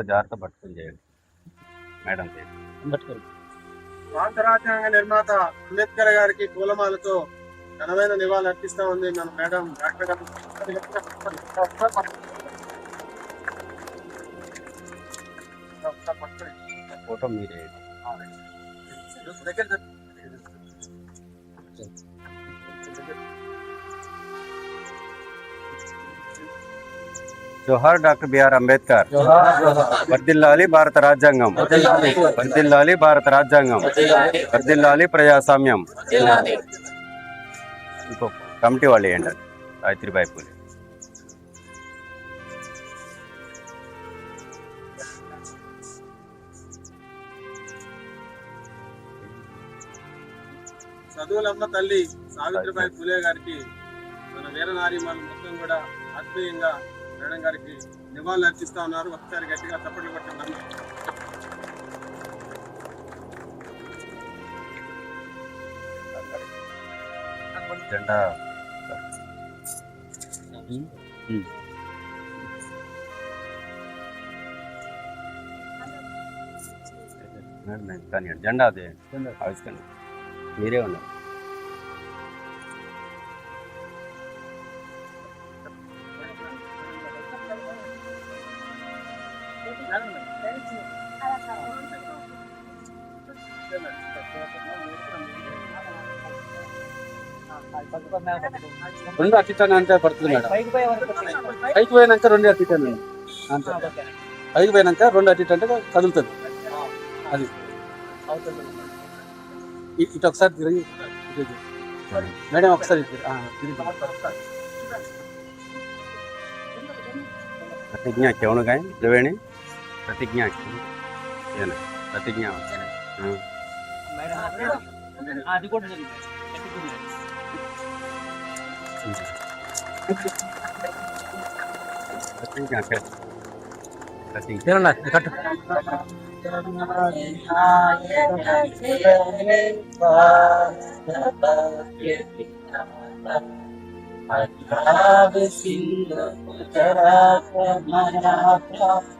ఎక్కువ జాగ్రత్త పట్టుకుని చేయండి మేడం చేయండి. అంబేద్కర్ భారత రాజ్యాంగ నిర్మాత అంబేద్కర్ గారికి పూలమాలతో ఘనమైన నివాళులు అర్పిస్తా ఉంది మన మేడం డాక్టర్ గారు ఫోటో మీరే దగ్గర జోహార్ డాక్టర్ బిఆర్ అంబేద్కర్. వర్దిల్లాలి భారత రాజ్యాంగం. వర్దిల్లాలి. భారత రాజ్యాంగం. వర్దిల్లాలి. ప్రజాస్వామ్యం. ఇంకో కమిటీ వాళ్ళు ఏంటండి సావిత్రిబాయి పూలే. చదువులమ్మ తల్లి సావిత్రిబాయి ఫులే గారికి మన వీరనారీమణులు మొత్తం కూడా ఆత్మీయంగా మేడం గారికి నివాళులు అర్పిస్తా ఉన్నారు. ఒకసారి గట్టిగా చప్పట్లు కొట్టండి జెండా. జెండా అదే. ఆవిష్కరణ. మీరే ఉన్నారు. రెండు అట్టిటాను అంతే పడుతుంది మేడం పైకి పోయినాక రెండు అట్టిటాను అంతే పైకి పోయినాక రెండు అట్టిట అంటే కదులుతుంది అది ఇ- ఇటు ఒకసారి తిరిగి ఇటు ఇటు. మేడం ఒకసారి ఇటు. ఆ, తిరిగి. प्रतिज्ञा પ્રતિજ્ઞા ya nah પ્રતિજ્ઞા પ્રતિજ્ઞા Adhava Sindhu Uttara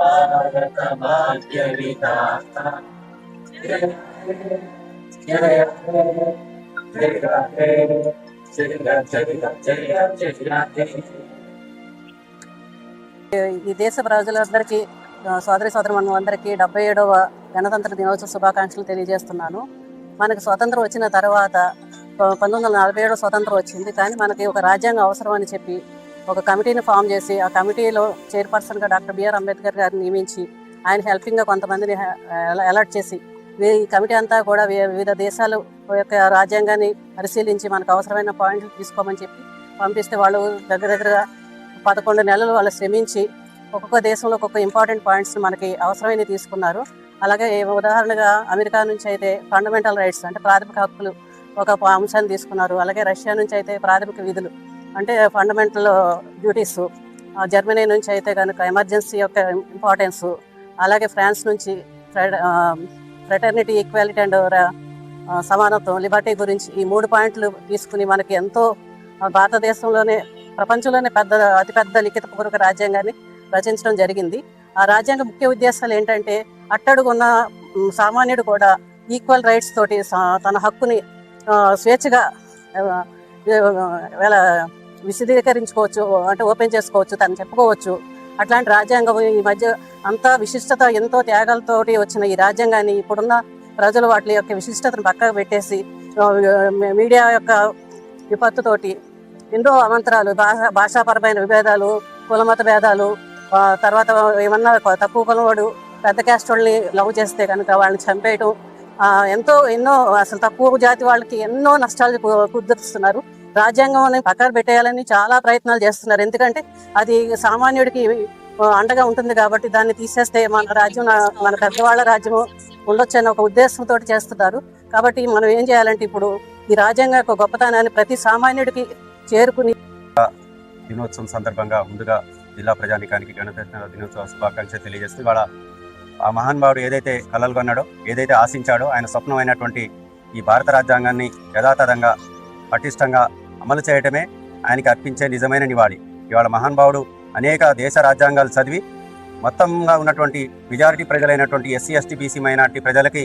భారత భాగ్య ఈ దేశ ప్రజలందరికీ సోదరి సోదరి అందరికీ డెబ్బై ఏడవ గణతంత్ర దినోత్సవ శుభాకాంక్షలు తెలియజేస్తున్నాను. మనకు స్వతంత్రం వచ్చిన తర్వాత పంతొమ్మిది వందల నలభై ఏడవ స్వతంత్రం వచ్చింది. కానీ మనకి ఒక రాజ్యాంగం అవసరం అని చెప్పి ఒక కమిటీని ఫామ్ చేసి ఆ కమిటీలో చైర్పర్సన్గా డాక్టర్ బిఆర్ అంబేద్కర్ గారిని నియమించి ఆయన హెల్పింగ్గా కొంతమందిని అలర్ట్ చేసి ఈ కమిటీ అంతా కూడా వి- వివిధ దేశాలు యొక్క రాజ్యాంగాన్ని పరిశీలించి మనకు అవసరమైన పాయింట్లు తీసుకోమని చెప్పి పంపిస్తే వాళ్ళు దగ్గర దగ్గర పదకొండు నెలలు వాళ్ళు శ్రమించి ఒక్కొక్క దేశంలో ఒక్కొక్క ఇంపార్టెంట్ పాయింట్స్ మనకి అవసరమైనవి తీసుకున్నారు. అలాగే ఉదాహరణగా అమెరికా నుంచి అయితే ఫండమెంటల్ రైట్స్ అంటే ప్రాథమిక హక్కులు ఒక అంశాన్ని తీసుకున్నారు. అలాగే రష్యా నుంచి అయితే ప్రాథమిక విధులు అంటే ఫండమెంటల్ డ్యూటీస్ జర్మనీ నుంచి అయితే కనుక ఎమర్జెన్సీ యొక్క ఇంపార్టెన్స్ అలాగే ఫ్రాన్స్ నుంచి ఫ్రెటర్నిటీ ఈక్వాలిటీ అండ్ సమానత్వం లిబర్టీ గురించి ఈ మూడు పాయింట్లు తీసుకుని మనకి ఎంతో భారతదేశంలోనే ప్రపంచంలోనే పెద్ద అతిపెద్ద లిఖితపూర్వక రాజ్యాంగాన్ని రచించడం జరిగింది. ఆ రాజ్యాంగ ముఖ్య ఉద్దేశాలు ఏంటంటే అట్టడుగున్న సామాన్యుడు కూడా ఈక్వల్ రైట్స్ తోటి తన హక్కుని స్వేచ్ఛగా వేళ విశదీకరించుకోవచ్చు అంటే ఓపెన్ చేసుకోవచ్చు తను చెప్పుకోవచ్చు. అట్లాంటి రాజ్యాంగం ఈ మధ్య అంతా విశిష్టత ఎంతో త్యాగాలతోటి వచ్చిన ఈ రాజ్యాంగాన్ని ఇప్పుడున్న ప్రజలు వాటి యొక్క విశిష్టతను పక్కకు పెట్టేసి మీడియా యొక్క విపత్తుతోటి ఎన్నో అవంతరాలు భాష భాషాపరమైన విభేదాలు కులమత భేదాలు తర్వాత ఏమన్నా తక్కువ కులం వాడు పెద్ద క్యాస్ట్ వాళ్ళని లవ్ చేస్తే కనుక వాళ్ళని చంపేయటం ఎంతో ఎన్నో అసలు తక్కువ జాతి వాళ్ళకి ఎన్నో నష్టాలు కుదిరిస్తున్నారు కుదురుస్తున్నారు. రాజ్యాంగం పక్కన పెట్టేయాలని చాలా ప్రయత్నాలు చేస్తున్నారు. ఎందుకంటే అది సామాన్యుడికి అండగా ఉంటుంది కాబట్టి దాన్ని తీసేస్తే మన రాజ్యం నా- మన పెద్దవాళ్ళ రాజ్యము ఉండొచ్చు అనే ఒక ఉద్దేశంతో చేస్తున్నారు. కాబట్టి మనం ఏం చేయాలంటే ఇప్పుడు ఈ రాజ్యాంగ యొక్క గొప్పతనాన్ని ప్రతి సామాన్యుడికి చేరుకుని దినోత్సవం సందర్భంగా ముందుగా జిల్లా ప్రజానికానికి గణతంత్ర దినోత్సవ శుభాకాంక్షలు తెలియజేస్తూ ఇవాళ ఆ మహానుభావుడు ఏదైతే కలలు కొన్నాడో ఏదైతే ఆశించాడో ఆయన స్వప్నమైనటువంటి ఈ భారత రాజ్యాంగాన్ని యథాతథంగా పటిష్టంగా అమలు చేయటమే ఆయనకి అర్పించే నిజమైన నివాళి. ఇవాళ మహానుభావుడు అనేక దేశ రాజ్యాంగాలు చదివి మొత్తంగా ఉన్నటువంటి మెజారిటీ ప్రజలైనటువంటి ఎస్సీ ఎస్టీ బీసీ మైనార్టీ ప్రజలకి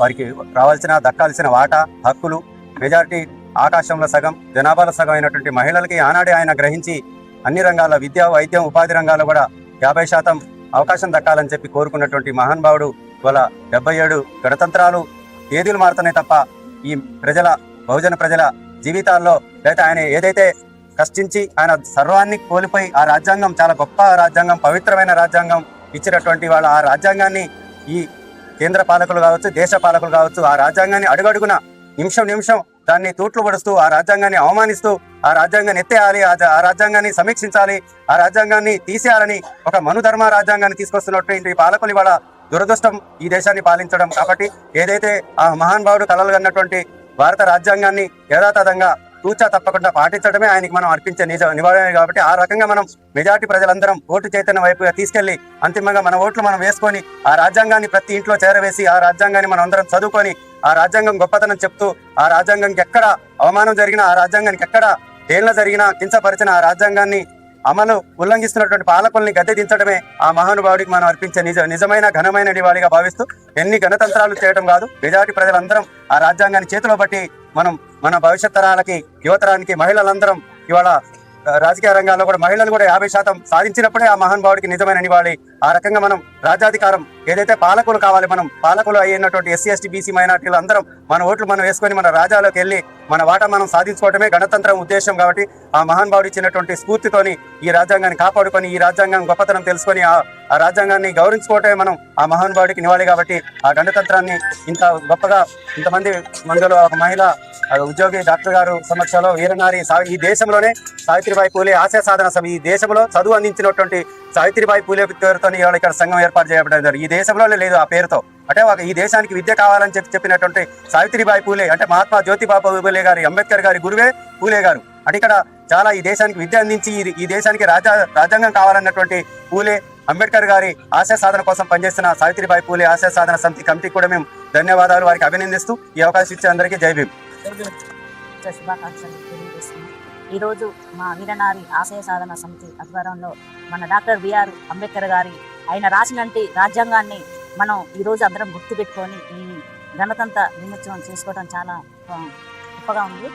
వారికి రావాల్సిన దక్కాల్సిన వాటా హక్కులు మెజారిటీ ఆకాశంలో సగం జనాభాలో సగం అయినటువంటి మహిళలకి ఆనాడే ఆయన గ్రహించి అన్ని రంగాల విద్య వైద్యం ఉపాధి రంగాల్లో కూడా యాభై శాతం అవకాశం దక్కాలని చెప్పి కోరుకున్నటువంటి మహానుభావుడు ఇవాళ డెబ్బై ఏడు గణతంత్రాలు తేదీలు మారుతున్నాయి తప్ప ఈ ప్రజల బహుజన ప్రజల జీవితాల్లో లేదా ఆయన ఏదైతే కష్టించి ఆయన సర్వాన్ని కోల్పోయి ఆ రాజ్యాంగం చాలా గొప్ప రాజ్యాంగం పవిత్రమైన రాజ్యాంగం ఇచ్చినటువంటి వాళ్ళ ఆ రాజ్యాంగాన్ని ఈ కేంద్ర పాలకులు కావచ్చు దేశ పాలకులు కావచ్చు ఆ రాజ్యాంగాన్ని అడుగడుగున నిమిషం నిమిషం దాన్ని తూట్లు పడుస్తూ ఆ రాజ్యాంగాన్ని అవమానిస్తూ ఆ రాజ్యాంగాన్ని ఎత్తేయాలి ఆ ఆ రాజ్యాంగాన్ని సమీక్షించాలి ఆ రాజ్యాంగాన్ని తీసేయాలని ఒక మనుధర్మ రాజ్యాంగాన్ని తీసుకొస్తున్నటువంటి పాలకులు ఇవాళ దురదృష్టం ఈ దేశాన్ని పాలించడం. కాబట్టి ఏదైతే ఆ మహానుభావుడు కలలు కన్నటువంటి భారత రాజ్యాంగాన్ని యథాతథంగా తూచా తప్పకుండా పాటించడమే ఆయనకి మనం అర్పించే నిజ నివారణ కాబట్టి ఆ రకంగా మనం మెజార్టీ ప్రజలందరం ఓటు చైతన్య వైపుగా తీసుకెళ్ళి అంతిమంగా మన ఓట్లు మనం వేసుకొని ఆ రాజ్యాంగాన్ని ప్రతి ఇంట్లో చేరవేసి ఆ రాజ్యాంగాన్ని మనం అందరం చదువుకొని ఆ రాజ్యాంగం గొప్పతనం చెప్తూ ఆ రాజ్యాంగంకి ఎక్కడ అవమానం జరిగినా ఆ రాజ్యాంగానికి ఎక్కడ తేలిన జరిగినా కించపరిచిన ఆ రాజ్యాంగాన్ని అమలు ఉల్లంఘిస్తున్నటువంటి పాలకుల్ని గద్దె దించడమే ఆ మహానుభావుడికి మనం అర్పించే నిజ నిజమైన ఘనమైన నివాళిగా భావిస్తూ ఎన్ని గణతంత్రాలు చేయడం కాదు. మెజారిటీ ప్రజలందరం ఆ రాజ్యాంగాన్ని చేతిలో బట్టి మనం మన భవిష్యత్ తరాలకి యువతరానికి మహిళలందరం ఇవాళ రాజకీయ రంగాల్లో కూడా మహిళలు కూడా యాభై శాతం సాధించినప్పుడే ఆ మహానుభావుడికి నిజమైన నివాళి. ఆ రకంగా మనం రాజ్యాధికారం ఏదైతే పాలకులు కావాలి మనం పాలకులు అయినటువంటి ఎస్సీ ఎస్టీ బీసీ మైనార్టీలు అందరం మన ఓట్లు మనం వేసుకొని మన రాజ్యాలకు వెళ్ళి మన వాటా మనం సాధించుకోవడమే గణతంత్రం ఉద్దేశం కాబట్టి ఆ మహానుభావుడు ఇచ్చినటువంటి స్ఫూర్తితోని ఈ రాజ్యాంగాన్ని కాపాడుకొని ఈ రాజ్యాంగం గొప్పతనం తెలుసుకొని ఆ ఆ రాజ్యాంగాన్ని గౌరవించుకోవటమే మనం ఆ మహానుభావుడికి నివాళి కాబట్టి ఆ గణతంత్రాన్ని ఇంత గొప్పగా ఇంతమంది మందిలో ఒక మహిళ ఉద్యోగి డాక్టర్ గారు సమక్షంలో వీరనారి సా- ఈ దేశంలోనే సావిత్రిబాయి పూలే ఆశయ సాధన సభ ఈ దేశంలో చదువు అందించినటువంటి సావిత్రిబాయి పూలే పేరుతో ఇవాళ ఇక్కడ సంఘం ఏర్పాటు చేయబడింది ఈ దేశంలోనే లేదు ఆ పేరుతో. అంటే ఒక ఈ దేశానికి విద్య కావాలని చెప్పి చెప్పినటువంటి సావిత్రిబాయి పూలే అంటే మహాత్మా జ్యోతిబాబు పూలే గారి అంబేద్కర్ గారి గురువే పూలే గారు. అంటే ఇక్కడ చాలా ఈ దేశానికి విద్య అందించి ఈ- ఈ దేశానికి రాజా రాజ్యాంగం కావాలన్నటువంటి పూలే అంబేద్కర్ గారి ఆశయ సాధన కోసం పనిచేస్తున్న సావిత్రిబాయి పూలే ఆశయ సాధన సమితి కమిటీకి కూడా మేము ధన్యవాదాలు. వారికి అభినందిస్తూ ఈ అవకాశం ఇచ్చే అందరికీ జై భీమ్. శుభాకాంక్షలు ఈరోజు మా వీరనారి ఆశయ సాధన సమితి ఆధ్వర్యంలో మన డాక్టర్ బిఆర్ అంబేద్కర్ గారి ఆయన రాసినంటి రాజ్యాంగాన్ని మనం ఈరోజు అందరం గుర్తుపెట్టుకొని ఈ గణతంత్ర దినోత్సవం చేసుకోవడం చాలా గొప్పగా ఉంది.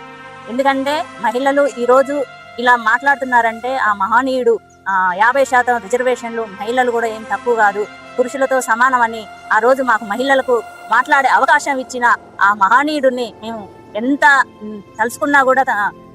ఎందుకంటే మహిళలు ఈరోజు ఇలా మాట్లాడుతున్నారంటే ఆ మహనీయుడు ఆ, యాభై శాతం రిజర్వేషన్లు మహిళలు కూడా ఏం తక్కువ కాదు. పురుషులతో సమానమని ఆ రోజు మాకు మహిళలకు మాట్లాడే అవకాశం ఇచ్చిన ఆ మహనీయుడిని మేము ఎంత తలుచుకున్నా కూడా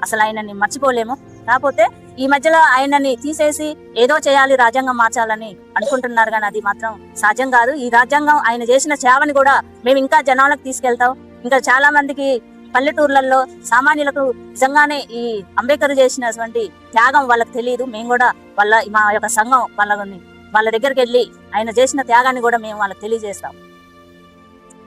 అసలు ఆయనని మర్చిపోలేము. కాకపోతే ఈ మధ్యలో ఆయనని తీసేసి ఏదో చేయాలి రాజ్యాంగం మార్చాలని అనుకుంటున్నారు కానీ అది మాత్రం సాధ్యం కాదు. ఈ రాజ్యాంగం ఆయన చేసిన సేవని కూడా మేము ఇంకా జనాలకు తీసుకెళ్తాం. ఇంకా చాలా మందికి పల్లెటూర్లలో సామాన్యులకు నిజంగానే ఈ అంబేద్కర్ చేసినటువంటి త్యాగం వాళ్ళకి తెలియదు మేము కూడా వాళ్ళ మా యొక్క సంఘం వాళ్ళని వాళ్ళ దగ్గరికి వెళ్ళి ఆయన చేసిన త్యాగాన్ని కూడా మేము వాళ్ళకి తెలియజేస్తాం.